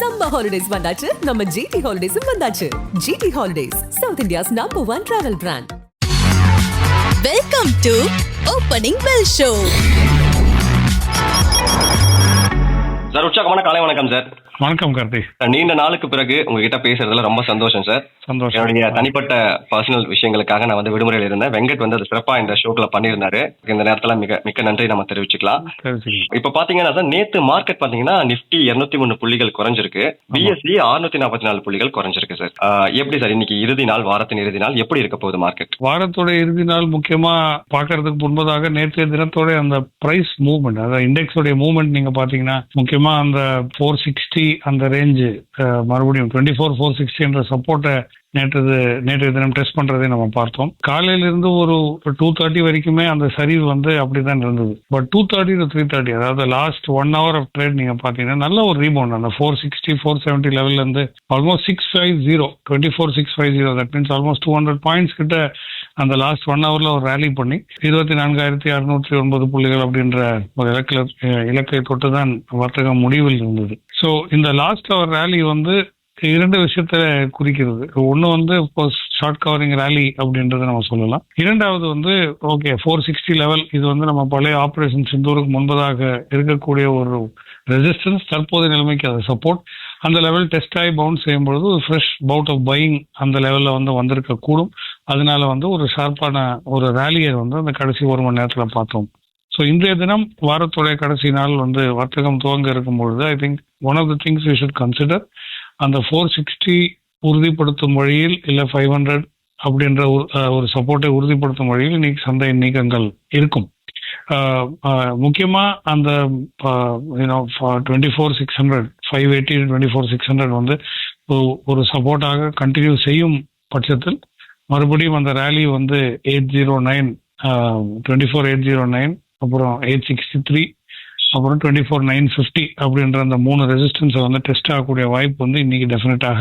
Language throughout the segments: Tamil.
சம்மர் ஹாலிடேஸ் வந்தாச்சு. நம்ம ஜிடி ஹாலிடேஸும் வந்தாச்சு. GT holidays south India's number one travel brand welcome to opening bell show sir உற்சாகமான காலை வணக்கம் சார். வணக்கம் கார்த்தி சார், நீண்ட நாளுக்கு பிறகு உங்ககிட்ட பேசுறதுல ரொம்ப சந்தோஷம் சார். சந்தோஷம். என்னுடைய தனிப்பட்ட பர்சனல் விஷயங்களுக்காக நான் வந்து விடுமுறையில் இருந்தேன். வெங்கட் வந்து அது சிறப்பா இந்த ஷோக்குல பண்ணியிருந்தாரு. இந்த நேரத்துல மிக மிக்க நன்றி நம்ம தெரிவிச்சுக்கலாம். இப்ப பாத்தீங்கன்னா சார் நேத்து மார்க்கெட் பாத்தீங்கன்னா நிப்டி 203 மூணு புள்ளிகள் குறைஞ்சிருக்கு. பிஎஸ்சி 644 நாற்பத்தி நாலு புள்ளிகள் குறைஞ்சிருக்கு சார். எப்படி சார் இன்னைக்கு இறுதி நாள் வாரத்தின் இறுதி நாள் எப்படி இருக்க போகுது மார்க்கெட் வாரத்தோட இறுதி நாள் முக்கியமா பார்க்கறதுக்கு முன்பதாக நேற்றைய தினத்தோட அந்த பிரைஸ் மூவ்மெண்ட் அதாவது இண்டெக்ஸோடைய மூவ்மெண்ட் நீங்க பாத்தீங்கன்னா முக்கியமா அந்த ஃபோர் சிக்ஸ்டி அந்த ரேஞ்சு மறுபடியும் டுவெண்ட்டி ஃபோர் ஃபோர் சிக்ஸ்டி என்ற சப்போர்ட்டை நேற்று நேற்று தினம் டெஸ்ட் பண்றதை நம்ம பார்த்தோம். காலையில இருந்து ஒரு டூ தேர்ட்டி வரைக்குமே அந்த சரிவு வந்து அப்படிதான் இருந்தது. But two thirty to three thirty அதாவது last one hour of trade நீங்க பார்த்தீங்கன்னா நல்ல ஒரு ரீபவுண்ட் அந்த four sixty four seventy லெவல்லேருந்து almost six five zero twenty four six five zero that means almost two hundred points கிட்ட அந்த லாஸ்ட் ஒன் ஹவர்ல ஒரு ரேலி பண்ணி இருபத்தி நான்காயிரத்தி அறுநூற்றி ஒன்பது புள்ளிகள் அப்படின்ற ஒரு இலக்கில இலக்கை தொட்டு தான் வர்த்தகம் முடிவில் இருந்தது. ஸோ இந்த லாஸ்ட் அவர் ரேலி வந்து இரண்டு விஷயத்த குறிக்கிறது. ஒன்று வந்து ஷார்ட் கவரிங் ரேலி அப்படின்றத நம்ம சொல்லலாம். இரண்டாவது வந்து ஓகே ஃபோர் சிக்ஸ்டி லெவல் இது வந்து நம்ம பழைய ஆப்ரேஷன் சிந்தூருக்கு முன்பதாக இருக்கக்கூடிய ஒரு ரெசிஸ்டன்ஸ் தற்போதைய நிலைமைக்கு அது சப்போர்ட் அந்த லெவல் டெஸ்ட் ஆகி பவுன்ஸ் செய்யும் பொழுது ஒரு ஃப்ரெஷ் பவுட் ஆஃப் பையிங் அந்த லெவலில் வந்து வந்திருக்க கூடும் அதனால வந்து ஒரு ஷார்ப்பான ஒரு ரேலியை வந்து அந்த கடைசி ஒரு மணி நேரத்தில் பார்த்தோம். ஸோ இன்றைய தினம் வாரத்துடைய கடைசி நாள் வந்து வர்த்தகம் துவங்க இருக்கும் பொழுது I think one of the things we should consider அந்த ஃபோர் சிக்ஸ்டி உறுதிப்படுத்தும் வழியில் இல்லை ஃபைவ் ஹண்ட்ரட் அப்படின்ற ஒரு- ஒரு சப்போர்ட்டை உறுதிப்படுத்தும் வழியில் இன்னைக்கு சந்தை நீக்கங்கள் இருக்கும். முக்கியமாக அஹ் முக்கியமா அந்த twenty four six hundred five eighty twenty four six hundred வந்து ஒரு சப்போர்ட்டாக கண்டினியூ செய்யும் பட்சத்தில் மறுபடியும் அந்த ரேலி வந்து eight zero nine twenty four eight zero nine அப்புறம் எயிட் சிக்ஸ்டி த்ரீ அப்புறம் டுவெண்ட்டி ஃபோர் நைன் ஃபிஃப்டி அப்படின்ற அந்த மூணு ரெசிஸ்டன்ஸை வந்து டெஸ்ட் ஆகக்கூடிய வாய்ப்பு வந்து இன்னைக்கு டெஃபினட்டாக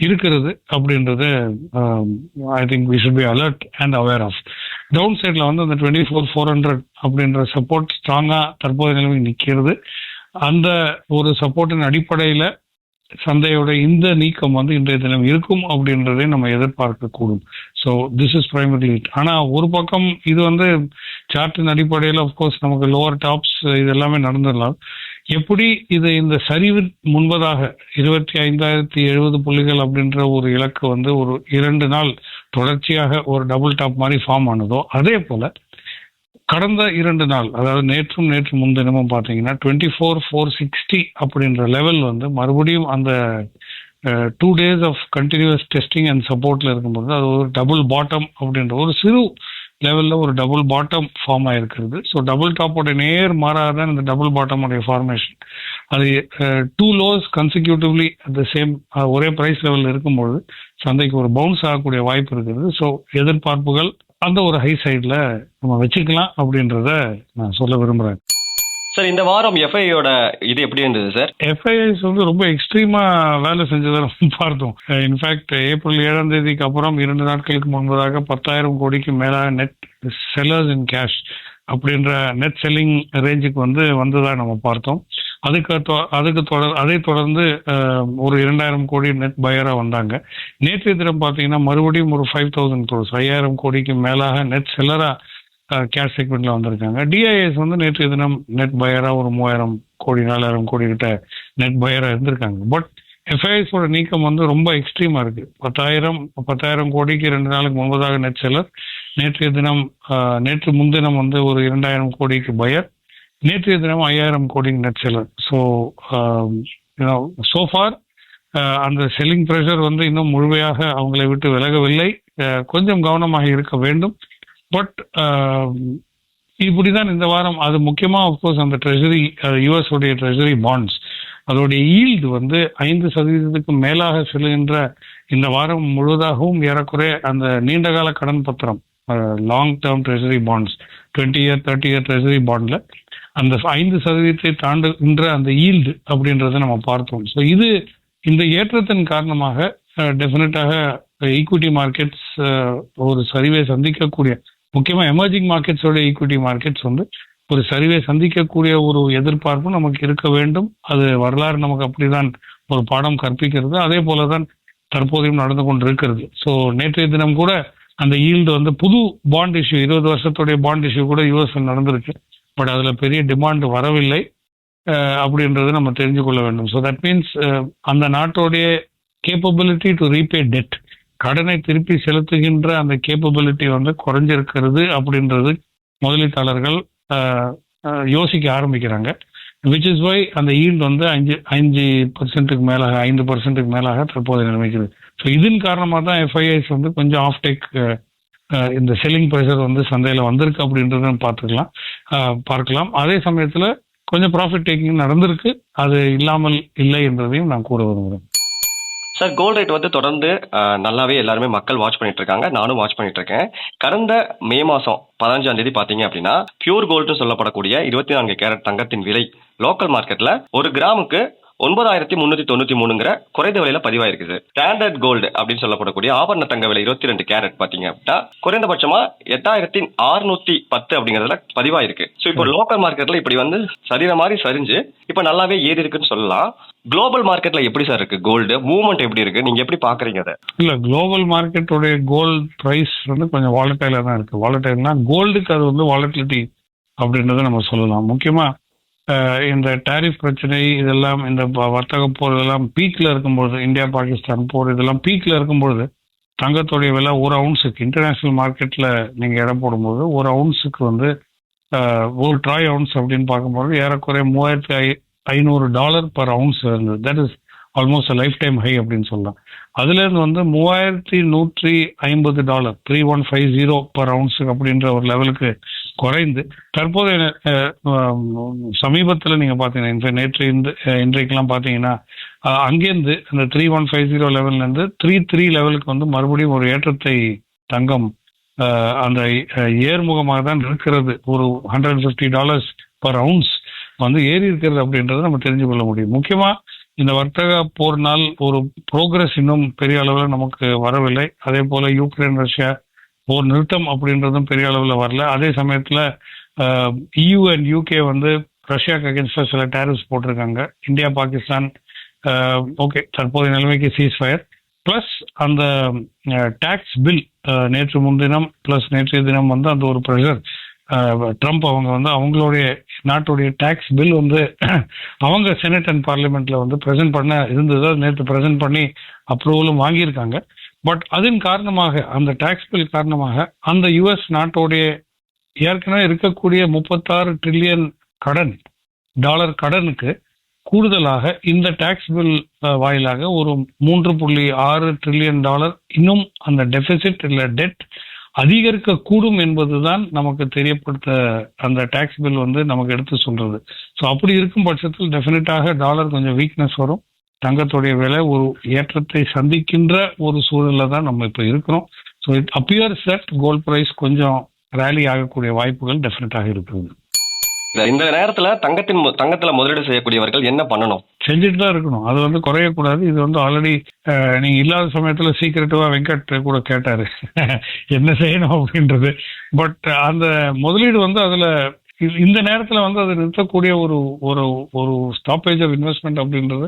இருக்கிறது அப்படின்றது I think we should be alert and aware of down சைடில் வந்து அந்த டுவெண்ட்டி ஃபோர் ஃபோர் ஹண்ட்ரட் அப்படின்ற சப்போர்ட் ஸ்ட்ராங்காக தற்போதைய நிலைமை நிற்கிறது அந்த ஒரு சப்போர்ட்டின் அடிப்படையில் சந்தையோட இந்த நீக்கம் வந்து இன்றைய தினம் இருக்கும் அப்படின்றதை நம்ம எதிர்பார்க்கக்கூடும். So this is primary it ஆனால் ஒரு பக்கம் இது வந்து சார்ட்டின் அடிப்படையில் அஃப்கோர்ஸ் நமக்கு லோவர் டாப்ஸ் இது எல்லாமே நடந்துடலாம். எப்படி இது இந்த சரிவு முன்பதாக இருபத்தி ஐந்தாயிரத்தி எழுபது புள்ளிகள் அப்படின்ற ஒரு இலக்கு வந்து ஒரு இரண்டு நாள் தொடர்ச்சியாக ஒரு டபுள் டாப் மாதிரி ஃபார்ம் ஆனதோ அதே போல கடந்த இரண்டு நாள் அதாவது நேற்றும் நேற்று முன்தினமும் பார்த்தீங்கன்னா டுவெண்ட்டி ஃபோர் ஃபோர் சிக்ஸ்டி அப்படின்ற லெவல் வந்து மறுபடியும் அந்த two days of continuous testing and சப்போர்ட்ல இருக்கும்போது அது ஒரு டபுள் பாட்டம் அப்படின்ற ஒரு சிறு லெவலில் ஒரு டபுள் பாட்டம் ஃபார்ம் ஆகிருக்கிறது ஸோ டபுள் டாப்போட நேர் மாறாதான் இந்த டபுள் பாட்டமுடைய ஃபார்மேஷன் அது two lows consecutively at the same ஒரே ப்ரைஸ் லெவலில் இருக்கும்பொழுது சந்தைக்கு ஒரு பவுன்ஸ் ஆகக்கூடிய வாய்ப்பு இருக்குது. ஸோ எதிர்பார்ப்புகள் அந்த ஒரு ஹை சைடில் நம்ம வச்சுக்கலாம் அப்படின்றத நான் சொல்ல விரும்புகிறேன் சார் இந்த வாரம் எஃப்ஐயோட இது எப்படி இருந்தது சார் எஃப்ஐஎஸ் வந்து ரொம்ப எக்ஸ்ட்ரீமா வேலை செஞ்சதை நம்ம பார்த்தோம். இன்ஃபேக்ட் ஏப்ரல் ஏழாம் தேதிக்கு அப்புறம் இரண்டு நாட்களுக்கு முன்பதாக பத்தாயிரம் கோடிக்கு மேலாக நெட் செல்லர்ஸ் இன் கேஷ் அப்படின்ற நெட் செல்லிங் ரேஞ்சுக்கு வந்து வந்ததா நம்ம பார்த்தோம். அதுக்கு தொ- அதுக்கு தொடர் அதை தொடர்ந்து ஒரு இரண்டாயிரம் கோடி நெட் பயரா வந்தாங்க. நேற்றைய தினம் பார்த்தீங்கன்னா மறுபடியும் ஒரு ஃபைவ் தௌசண்ட் க்ரோஸ் ஐயாயிரம் கோடிக்கு மேலாக நெட் செல்லரா கேஷ் செக்மெண்ட்ல வந்திருக்காங்க. டிஐஎஸ் வந்து நேற்றைய தினம் நெட் பயரா ஒரு மூவாயிரம் கோடி நாலாயிரம் கோடி கிட்ட நெட் பயரா இருந்திருக்காங்க. பட் எஃப்ஐஎஸோட நீக்கம் வந்து ரொம்ப எக்ஸ்ட்ரீமா இருக்கு. பத்தாயிரம் பத்தாயிரம் கோடிக்கு ரெண்டு நாளுக்கு முன்பதாக நெட் செல்லர் நேற்றைய தினம் நேற்று முன்தினம் வந்து ஒரு இரண்டாயிரம் கோடிக்கு பயர் நேற்றைய தினம் ஐயாயிரம் கோடிக்கு net seller so so far அந்த செல்லிங் ப்ரெஷர் வந்து இன்னும் முழுமையாக அவங்களை விட்டு விலகவில்லை. Uh, கொஞ்சம் கவனமாக இருக்க வேண்டும். பட் um, இப்படிதான் இந்த வாரம் அது முக்கியமா அஃப்கோர்ஸ் அந்த ட்ரெஷரி யூஎஸ் uh, உடைய ட்ரெஷரி பாண்ட்ஸ் அதோடைய ஈல்டு வந்து ஐந்து சதவீதத்துக்கு மேலாக செல்கின்ற இந்த வாரம் முழுவதாகவும் ஏறக்குறைய அந்த நீண்டகால கடன் பத்திரம் long term treasury bonds twenty year thirty year treasury பாண்டில் அந்த ஐந்து சதவீதத்தை தாண்டுகின்ற அந்த ஈல்டு அப்படின்றத நம்ம பார்த்தோம். ஸோ இது இந்த ஏற்றத்தின் காரணமாக டெஃபினட்டாக ஈக்விட்டி மார்க்கெட்ஸ் ஒரு சரிவை சந்திக்கக்கூடிய முக்கியமா எமர்ஜிங் மார்க்கெட்ஸோட ஈக்விட்டி மார்க்கெட்ஸ் வந்து ஒரு சரிவை சந்திக்கக்கூடிய ஒரு எதிர்பார்ப்பு நமக்கு இருக்க வேண்டும். அது வரலாறு நமக்கு அப்படிதான் ஒரு பாடம் கற்பிக்கிறது. அதே போல தான் தற்போதையும் நடந்து கொண்டு இருக்கிறது ஸோ நேற்றைய தினம் கூட அந்த ஈல்டு வந்து புது பாண்ட் இஷ்யூ இருபது வருஷத்துடைய பாண்ட் இஷ்யூ கூட யூஎஸ்எல் நடந்திருக்கு. பட் அதில் பெரிய டிமாண்ட் வரவில்லை. அப்படின்றத நம்ம தெரிஞ்சு கொள்ள வேண்டும். ஸோ தட் மீன்ஸ் அந்த நாட்டோடைய கேப்பபிலிட்டி டு ரீபே டெட் கடனை திருப்பி செலுத்துகின்ற அந்த கேப்பபிலிட்டி வந்து குறைஞ்சிருக்கிறது அப்படின்றது முதலீட்டாளர்கள் யோசிக்க ஆரம்பிக்கிறாங்க. விச் இஸ் வை அந்த ஈல்டு வந்து அஞ்சு அஞ்சு பர்சன்ட்டுக்கு மேலாக ஐந்து பர்சன்ட்டுக்கு மேலாக தற்போது நிர்மிக்கிறது ஸோ இதன் காரணமாக தான் எஃப்ஐஎஸ் வந்து கொஞ்சம் ஆஃப் டேக் இந்த செல்லிங் ப்ரெஷர் வந்து சந்தையில் வந்திருக்கு அப்படின்றத பார்த்துக்கலாம். பார்க்கலாம். அதே சமயத்தில் கொஞ்சம் ப்ராஃபிட் டேக்கிங் நடந்திருக்கு. அது இல்லாமல் இல்லை என்பதையும் நான் கூற விரும்புகிறேன். சார் கோல்ட் ரேட் வந்து தொடர்ந்து நல்லாவே எல்லாருமே மக்கள் வாட்ச் பண்ணிட்டு இருக்காங்க. நானும் வாட்ச் பண்ணிட்டு இருக்கேன். கடந்த மே மாசம் பதினஞ்சாம் தேதி பாத்தீங்க அப்படின்னா பியூர் கோல்டுன்னு சொல்லப்படக்கூடிய இருபத்தி நான்கு கேரட் தங்கத்தின் விலை லோக்கல் மார்க்கெட்ல ஒரு கிராமுக்கு ஒன்பதாயிரத்தி முன்னூத்தி தொண்ணூத்தி மூணுங்கிற குறைந்த விலையில பதிவாயிருக்கு சார் ஸ்டாண்டர்ட் கோல்டு அப்படின்னு சொல்லப்படக்கூடிய ஆபரண தங்க விலை இருபத்தி ரெண்டு கேரட் பாத்தீங்க அப்படின்னா குறைந்தபட்சமா எட்டாயிரத்தி அறுநூத்தி பத்து அப்படிங்கறதுல பதிவாயிருக்கு. ஸோ இப்போ லோக்கல் மார்க்கெட்ல இப்படி வந்து சரிகிற மாதிரி சரிஞ்சு இப்போ நல்லாவே ஏறி இருக்குன்னு சொல்லலாம். குளோபல் மார்க்கெட்ல எப்படி சார் இருக்கு கோல்டு மூவ்மெண்ட் எப்படி இருக்கு? நீங்க எப்படி பாக்குறீங்க அதை? இல்ல குளோபல் மார்க்கெட்டோடைய கோல்டு பிரைஸ் வந்து கொஞ்சம் வாலட்டைலா தான் இருக்கு. வாலட்டைல்னா கோல்டுக்கு அது வந்து வாலட்டிலிட்டி அப்படின்றத நம்ம சொல்லலாம். முக்கியமா இந்த டாரிஃப் பிரச்சனை இதெல்லாம் இந்த வ- வர்த்தக போர் இதெல்லாம் பீக்கில் இருக்கும்பொழுது இந்தியா பாகிஸ்தான் போர் இதெல்லாம் பீக்கில் இருக்கும்பொழுது தங்கத்துடைய விலை ஒரு அவுன்ஸுக்கு இன்டர்நேஷ்னல் மார்க்கெட்டில் நீங்கள் இடம் போடும்போது ஒரு அவுன்ஸுக்கு வந்து ஒரு ட்ராய் அவுன்ஸ் அப்படின்னு பார்க்கும்போது ஏறக்குறைய மூவாயிரத்தி ஐ ஐநூறு டாலர் பர் அவுன்ஸ் இருந்தது. That is almost life time high அப்படின்னு சொல்லலாம். அதுலேருந்து வந்து மூவாயிரத்தி நூற்றி ஐம்பது dollar three one five zero per அவுன்ஸுக்கு அப்படின்ற ஒரு லெவலுக்கு குறைந்து. தற்போது சமீபத்தில் நீங்கள் பார்த்தீங்கன்னா நேற்று இந்த இன்றைக்கெல்லாம் பார்த்தீங்கன்னா அங்கேருந்து அந்த த்ரீ ஒன் ஃபைவ் ஜீரோ லெவன்லேருந்து த்ரீ த்ரீ லெவலுக்கு வந்து மறுபடியும் ஒரு ஏற்றத்தை தங்கம் அந்த ஏர்முகமாக தான் இருக்கிறது ஒரு hundred fifty dollars per ounce வந்து ஏறி இருக்கிறது அப்படின்றத நம்ம தெரிஞ்சு கொள்ள முடியும். முக்கியமாக இந்த வர்த்தக போர்னால் ஒரு ப்ரோக்ரஸ் இன்னும் பெரிய அளவில் நமக்கு வரவில்லை. அதே போல யூக்ரைன் ரஷ்யா போர் நிறுத்தம் அப்படின்றதும் பெரிய அளவில் வரல. அதே சமயத்தில் இயூ அண்ட் யூகே வந்து ரஷ்யாவுக்கு அகேன்ஸ்டாக சில டேரிஃப்ஸ் போட்டிருக்காங்க. இந்தியா பாகிஸ்தான் ஓகே தற்போதைய நிலைமைக்கு சீஸ் ஃபயர் ப்ளஸ் அந்த டேக்ஸ் பில் நேற்று முன்தினம் ப்ளஸ் நேற்றைய தினம் வந்து அந்த ஒரு ப்ரெஷர் ட்ரம்ப் அவங்க வந்து அவங்களுடைய நாட்டுடைய டேக்ஸ் பில் வந்து அவங்க செனட் அண்ட் பார்லிமெண்ட்ல வந்து பிரசன்ட் பண்ண இருந்தது. நேற்று பிரசன்ட் பண்ணி அப்ரூவலும் வாங்கியிருக்காங்க. பட் அதன் காரணமாக அந்த டேக்ஸ் பில் காரணமாக அந்த யுஎஸ் நாட்டோடைய ஏற்கனவே இருக்கக்கூடிய முப்பத்தாறு ட்ரில்லியன் கடன் டாலர் கடனுக்கு கூடுதலாக இந்த டேக்ஸ் பில் வாயிலாக ஒரு மூன்று புள்ளி ஆறு ட்ரில்லியன் டாலர் இன்னும் அந்த டெபிசிட் இல்லை டெட் அதிகரிக்க கூடும் என்பதுதான் நமக்கு தெரியப்படுத்த அந்த டேக்ஸ் பில் வந்து நமக்கு எடுத்து சொல்றது. ஸோ அப்படி இருக்கும் பட்சத்தில் டெஃபினட்டாக டாலர் கொஞ்சம் வீக்னஸ் வரும். தங்கத்துடைய விலை ஒரு ஏற்றத்தை சந்திக்கின்ற ஒரு சூழல்ல தான் நம்ம இப்போ இருக்கிறோம். So it appears that gold price கொஞ்சம் ரேலி ஆகக்கூடிய வாய்ப்புகள் டெஃபினட்டாக இருக்குது இந்த நேரத்துல தங்கத்தின் தங்கத்துல முதலீடு செய்யக்கூடியவர்கள் என்ன பண்ணணும்? செஞ்சுட்டு தான் இருக்கணும். அது வந்து குறையக்கூடாது. இது வந்து ஆல்ரெடி நீங்க இல்லாத சமயத்துல சீக்கிரட்டுவா வெங்கட் கூட கேட்டாரு. என்ன செய்யணும் அப்படின்றது. பட் அந்த முதலீடு வந்து அதுல இந்த நேரத்துல வந்து அதை நிறுத்தக்கூடிய ஒரு ஒரு ஒரு ஸ்டாப்பேஜ் ஆஃப் இன்வெஸ்ட்மெண்ட் அப்படின்றது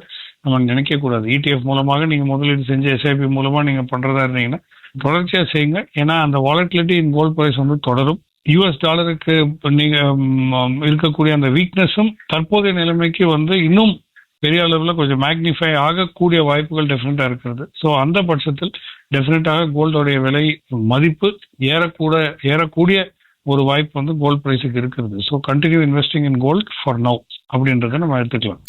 நம்ம நினைக்க கூடாது இடிஎஃப் மூலமாக நீங்க முதலீடு செஞ்சு எஸ்ஐபி மூலமா நீங்க பண்றதா இருந்தீங்கன்னா தொடர்ச்சியா செய்யுங்க. ஏன்னா அந்த வாலட்டிலிட்டி இன் கோல்ட் பிரைஸ் வந்து தொடரும். யூஎஸ் டாலருக்கு நீங்கள் நீங்க இருக்கக்கூடிய அந்த வீக்னஸும் தற்போதைய நிலைமைக்கு வந்து இன்னும் பெரிய அளவில் கொஞ்சம் மேக்னிஃபை ஆகக்கூடிய வாய்ப்புகள் டெஃபினட்டாக இருக்கிறது. ஸோ அந்த பட்சத்தில் டெஃபினட்டாக கோல்டோடைய விலை மதிப்பு ஏறக்கூட ஏறக்கூடிய ஒரு வாய்ப்பு வந்து கோல்ட் ப்ரைஸுக்கு இருக்கிறது. So continue investing in gold for now அப்படின்றத நம்ம எடுத்துக்கலாம்.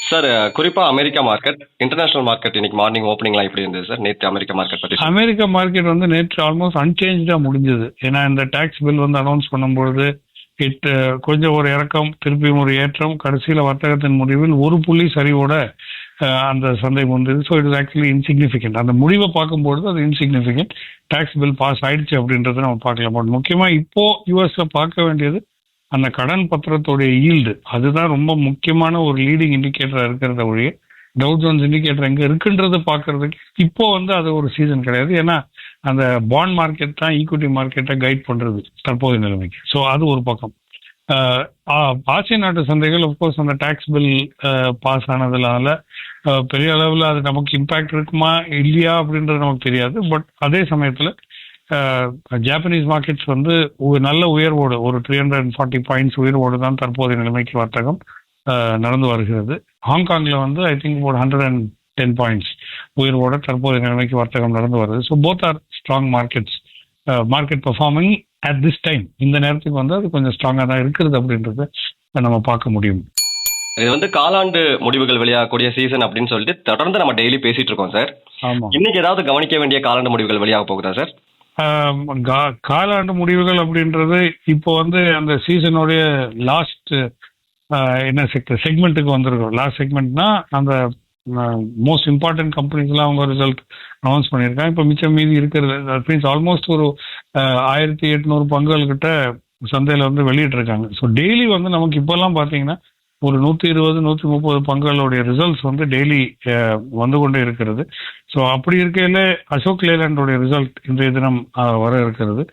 சார் குறிப்பா அமெரிக்கா மார்க்கெட் இன்டர்நேஷனல் மார்க்கெட் இன்னைக்கு மார்னிங் ஓப்பனிங்லாம் எப்படி இருந்தது சார்? நேற்று அமெரிக்கா மார்க்கெட் பத்தி அமெரிக்கா மார்க்கெட் வந்து நேற்று ஆல்மோஸ்ட் அன்சேஞ்சா முடிஞ்சது. ஏன்னா இந்த டாக்ஸ் பில் வந்து அனௌன்ஸ் பண்ணும்பொழுது இட் கொஞ்சம் ஒரு இறக்கம் திருப்பியும் ஒரு ஏற்றம் கடைசியில் வர்த்தகத்தின் முடிவில் ஒரு புள்ளி சரிவோட அந்த சந்தை முடிந்தது. So it is actually insignificant அந்த முடிவை பார்க்கும்பொழுது அது இன்சிக்னிஃபிகண்ட் டாக்ஸ் பில் பாஸ் ஆயிடுச்சு அப்படின்றத நம்ம பார்க்கலாம். பட் முக்கியமா இப்போ யூஎஸ்ல பார்க்க வேண்டியது அந்த கடன் பத்திரத்துடைய ஈல்டு அதுதான் ரொம்ப முக்கியமான ஒரு லீடிங் இண்டிகேட்டரா இருக்கிறத ஒழிய டவு ஜோன்ஸ் இண்டிகேட்டர் எங்க இருக்குன்றது பார்க்கறதுக்கு இப்போ வந்து அது ஒரு சீசன் கிடையாது. ஏன்னா அந்த பாண்ட் மார்க்கெட் தான் ஈக்விட்டி மார்க்கெட்டை கைட் பண்றது தற்போதைய நிலைமைக்கு. ஸோ அது ஒரு பக்கம். ஆஹ் ஆ- ஆசிய நாட்டு சந்தைகள் கோர்ஸ் அந்த டாக்ஸ் பில் பாஸ் ஆனதுனால பெரிய அளவில் அது நமக்கு இம்பாக்ட் இருக்குமா இல்லையா அப்படின்றது நமக்கு தெரியாது. பட் அதே சமயத்தில் ஜாப்பனீஸ் மார்க்கெட்ஸ் வந்து ஒரு நல்ல உயர்வோடு ஒரு த்ரீ ஹண்ட்ரட் ஃபார்ட்டி பாயிண்ட்ஸ் உயர்வோடு தான் தற்போதைய நிலைமைக்கு வர்த்தகம் நடந்து வருகிறது. ஹாங்காங்கில் வந்து ஐ திங்க் ஒரு ஹண்ட்ரட் அண்ட் டென் பாயிண்ட்ஸ் உயர்வோட தற்போதைய நிலைமைக்கு வர்த்தகம் நடந்து வருது. So both are strong markets market performing at this time இந்த நேரத்துக்கு வந்து அது கொஞ்சம் ஸ்ட்ராங்காக தான் இருக்கிறது அப்படின்றத நம்ம பார்க்க முடியும். இது வந்து காலாண்டு முடிவுகள் வெளியாகக்கூடிய சீசன் அப்படின்னு சொல்லிட்டு தொடர்ந்து நம்ம டெய்லி பேசிட்டு இருக்கோம் சார் இன்னைக்கு ஏதாவது கவனிக்க வேண்டிய காலாண்டு முடிவுகள் வெளியாக போகுதா சார் காலாண்டு முடிவுகள் அப்படின்றது இப்போ வந்து அந்த சீசனுடைய லாஸ்ட் என்ன செக்டர் செக்மெண்ட்டுக்கு வந்திருக்கோம். லாஸ்ட் செக்மெண்ட்னா அந்த மோஸ்ட் இம்பார்ட்டன்ட் கம்பெனிஸ்லாம் அவங்க ரிசல்ட் அனௌன்ஸ் பண்ணியிருக்காங்க. இப்போ மிச்சம் மீதி இருக்கிறது தட் மீன்ஸ் ஆல்மோஸ்ட் ஒரு ஆயிரத்தி எட்நூறு பங்குகள் கிட்ட சந்தையில் வந்து வெளியிட்டிருக்காங்க. ஸோ டெய்லி வந்து நமக்கு இப்போல்லாம் பார்த்தீங்கன்னா ஒரு நூற்றி இருபது நூற்றி முப்பது பங்குகளுடைய ரிசல்ட்ஸ் வந்து டெய்லி வந்து கொண்டே இருக்கிறது. ஸோ அப்படி இருக்கையில அசோக் லேலண்டோடைய ரிசல்ட் இன்றைய தினம் வர இருக்கிறது.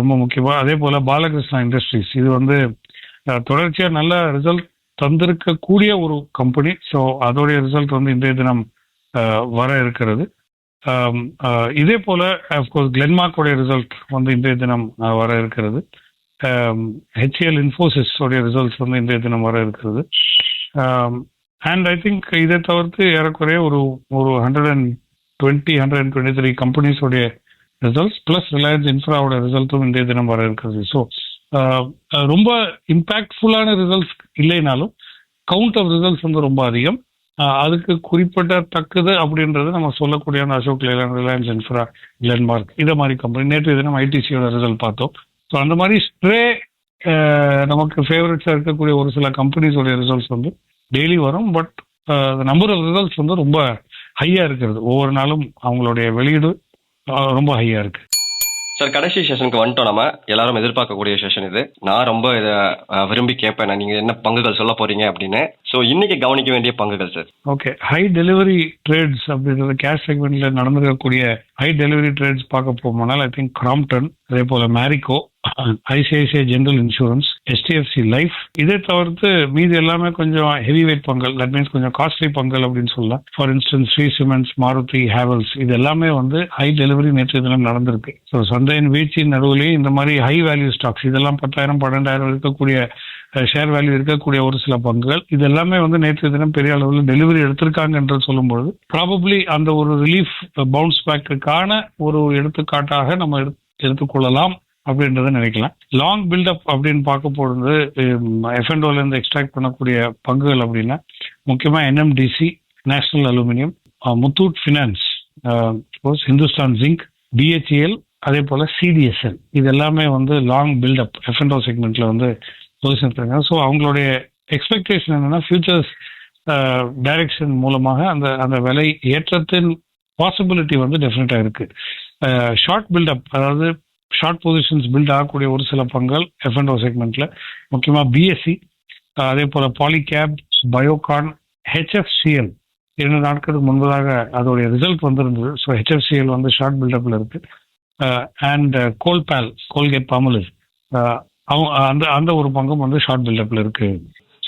ரொம்ப முக்கியமா அதே போல பாலகிருஷ்ணா இண்டஸ்ட்ரீஸ் இது வந்து தொடர்ச்சியாக தொடர்ச்சியா நல்ல ரிசல்ட் தந்திருக்கக்கூடிய ஒரு கம்பெனி ஸோ அதோடைய ரிசல்ட் வந்து இன்றைய தினம் வர இருக்கிறது. இதே போல அஃப்கோர்ஸ் கிளென்மார்க்கோடைய ரிசல்ட் வந்து இன்றைய தினம் வர இருக்கிறது. ஹெச்ஏஎல் இன்ஃபோசிஸ் உடைய ரிசல்ட்ஸ் வந்து இன்றைய தினம் வர இருக்கிறது. அண்ட் ஐ திங்க் இதை தவிர்த்து ஏறக்குறைய ஒரு ஒரு hundred and twenty hundred and twenty three கம்பெனிஸோடைய results plus Reliance இன்ஃப்ராவோட ரிசல்ட்டும் இன்றைய தினம் வர இருக்கிறது. ஸோ ரொம்ப இம்பேக்ட்ஃபுல்லான ரிசல்ட்ஸ் இல்லைனாலும் கவுண்ட் ஆஃப் ரிசல்ட்ஸ் வந்து ரொம்ப அதிகம். அதுக்கு அதுக்கு குறிப்பிடத்தக்கது அப்படின்றது நம்ம சொல்லக்கூடிய அந்த அசோக் லேலன் ரிலையன்ஸ் இன்ஃப்ரா கிளென்மார்க் இதை மாதிரி கம்பெனி நேற்று தினம் ஐடிசியோட ரிசல்ட் பார்த்தோம். ஸோ அந்த மாதிரி ஸ்ட்ரே நமக்கு ஃபேவரட்ஸாக இருக்கக்கூடிய ஒரு சில கம்பெனிஸோடைய ரிசல்ட்ஸ் வந்து டெய்லி வரும். பட் நம்பர் ஆஃப் ரிசல்ட்ஸ் வந்து ரொம்ப ஹையாக இருக்கிறது. ஒவ்வொரு நாளும் அவங்களுடைய வெளியீடு ரொம்ப ஹையாக இருக்கு. சார் கடைசி செஷனுக்கு வந்துட்டோம் நம்ம. எல்லாரும் எதிர்பார்க்கக்கூடிய செஷன் இது. நான் ரொம்ப இதை விரும்பி கேட்பேன். நான் நீங்க என்ன பங்குகள் சொல்ல போறீங்க அப்படின்னு. ஸோ இன்னைக்கு கவனிக்க வேண்டிய பங்குகள் sir okay high delivery trades அப்படின்றது கேஷ் செக்மெண்ட்ல நடந்திருக்கக்கூடிய ஹை டெலிவரி ட்ரேட்ஸ் பார்க்க போகும்போனால் ஐ திங்க் கிராம்டன் அதே போல Marico ICICI general insurance HDFC life இதை தவிர்த்து மீதி எல்லாமே கொஞ்சம் ஹெவி வெயிட் பங்கல் தட் மீன்ஸ் கொஞ்சம் காஸ்ட்லி பங்கல் அப்படின்னு சொல்லலாம். For instance Shree cements Maruti Havells இது எல்லாமே வந்து ஹை டெலிவரி நேற்று தினம் நடந்திருக்கு. ஸோ சந்தையின் வீழ்ச்சியின் நடுவிலேயே இந்த மாதிரி ஹை வேல்யூ ஸ்டாக்ஸ் இதெல்லாம் பத்தாயிரம் பன்னெண்டாயிரம் இருக்கக்கூடிய ஷேர் வேல்யூ இருக்கக்கூடிய ஒரு சில பங்குகள். இது எல்லாமே வந்து நேற்று தினம் பெரிய அளவில் டெலிவரி எடுத்திருக்காங்க என்று சொல்லும்பொழுது ப்ராபப்ளி அந்த ஒரு ரிலீஃப் பவுன்ஸ் பேக்குக்கான ஒரு எடுத்துக்காட்டாக நம்ம எடுத்து- எடுத்துக்கொள்ளலாம். அப்படின்றத நினைக்கலாம். லாங் பில்டப் அப்படின்னு பார்க்க போகிறது எஃப்என்டோல இருந்து எக்ஸ்ட்ராக்ட் பண்ணக்கூடிய பங்குகள் அப்படின்னா முக்கியமா NMDC national aluminium Muthoot finance Hindustan zinc BHEL அதே போல சிடிஎஸ்எல் இது எல்லாமே வந்து லாங் பில்டப் எஃப்என்டோ செக்மெண்ட்ல வந்து பொசிஷன் இருக்காங்க ஸோ அவங்களுடைய எக்ஸ்பெக்டேஷன் என்னன்னா ஃபியூச்சர்ஸ் டைரக்ஷன் மூலமாக அந்த அந்த விலை ஏற்றத்தின் பாசிபிலிட்டி வந்து டெஃபினட்டாக இருக்கு. ஷார்ட் பில்டப் அதாவது ஷார்ட் பொசிஷன்ஸ் பில்ட் ஆகக்கூடிய ஒரு சில பங்குகள் எஃப்என்டோ செக்மெண்ட்ல முக்கியமா பிஎஸ்சி அதே போல பாலிகேப் பயோகான் ஹெச்எஃப்சிஎல் இரண்டு நாட்களுக்கு முன்பதாக அதோடைய ரிசல்ட் வந்திருந்தது. ஸோ ஹெச்எஃப்சிஎல் வந்து ஷார்ட் பில்டப்ல இருக்கு. அண்ட் கோல்பேல் கோல்கேட் பாமலிஸ் அவங்க அந்த அந்த ஒரு பங்கும் வந்து ஷார்ட் பில்டப்ல இருக்கு.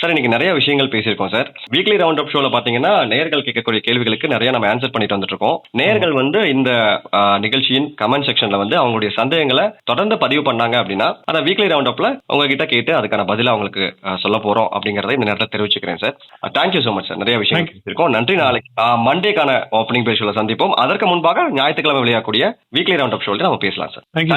சார் இன்னைக்கு நிறைய விஷயங்கள் பேசியிருக்கோம் சார் வீக்லி ரவுண்ட் அப் ஷோல பாத்தீங்கன்னா நேர்கள் கேட்கக்கூடிய கேள்விகளுக்கு நிறைய நம்ம ஆன்சர் பண்ணிட்டு வந்துட்டு இருக்கோம் நேர்கள் வந்து இந்த நிகழ்ச்சியின் கமெண்ட் செக்ஷன்ல வந்து அவங்களுடைய சந்தேகங்களை தொடர்ந்து பதிவு பண்ணாங்க அப்படின்னா அதை வீக்லி ரவுண்ட் அப்ல உங்ககிட்ட கேட்டு அதுக்கான பதில அவங்களுக்கு சொல்ல போறோம் அப்படிங்கறத இந்த நேரத்தில் தெரிவிச்சுக்கிறேன் sir thank you so much sir நிறைய you. பேசியிருக்கோம். நன்றி. நாளைக்கு மண்டேக்கான ஓப்பனிங் பேஷோல சந்திப்போம். அதற்கு முன்பாக ஞாயிற்றுக்கிழமை வெளியாகக்கூடிய வீக்லி ரவுண்ட் அப் ஷோல நம்ம பேசலாம் சார் தேங்க்யூ